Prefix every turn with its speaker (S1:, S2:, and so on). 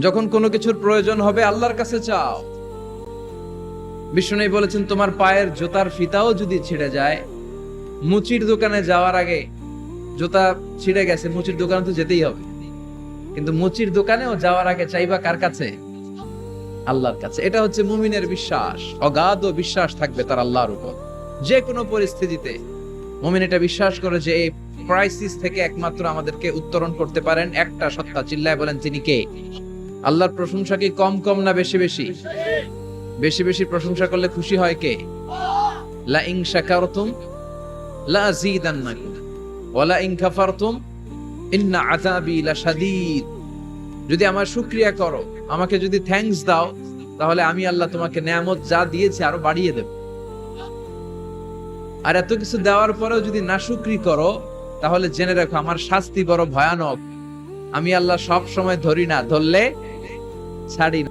S1: যখন কোনো কিছুর প্রয়োজন হবে, আল্লাহর কাছে চাও। বিষ্ণু বলেছেন, তোমার পায়ের জুতার ফিতাও যদি ছিঁড়ে যায়, মুচির দোকানে যাওয়ার আগে জুতা ছিঁড়ে গেছে, মুচির দোকানে তো যেতেই হবে। কিন্তু মুচির দোকানেও যাওয়ার আগে চাইবা কার কাছে? আল্লাহর কাছে। এটা হচ্ছে মুমিনের বিশ্বাস। অগাধ বিশ্বাস থাকবে তার আল্লাহর উপর। যে কোনো পরিস্থিতিতে মুমিন এটা বিশ্বাস করে যে, এই ক্রাইসিস থেকে একমাত্র আমাদেরকে উত্তরণ করতে পারেন, একটা সত্তা চিল্লায় বলেন, তিনি কে? আল্লাহর প্রশংসা কি কম কম না বেশি বেশি? বেশি বেশি প্রশংসা করলে খুশি হয় কে? লা ইন শাকারতুম, লা আযীদান্নাকুম, ওয়া লা ইন কাফারতুম, ইন্না আযাবি লাশাদীদ। যদি আমার শুকরিয়া করো, আমাকে যদি থ্যাঙ্কস দাও, তাহলে আমি আল্লাহ তোমাকে নেয়ামত যা দিয়েছি আরও বাড়িয়ে দেব। আর এত কিছু দেওয়ার পরেও যদি না শুকরি করো, তাহলে জেনে রাখো আমার শাস্তি বড় ভয়ানক। আমি আল্লাহ সব সময় ধরি না, ধরলে ছাড়ি না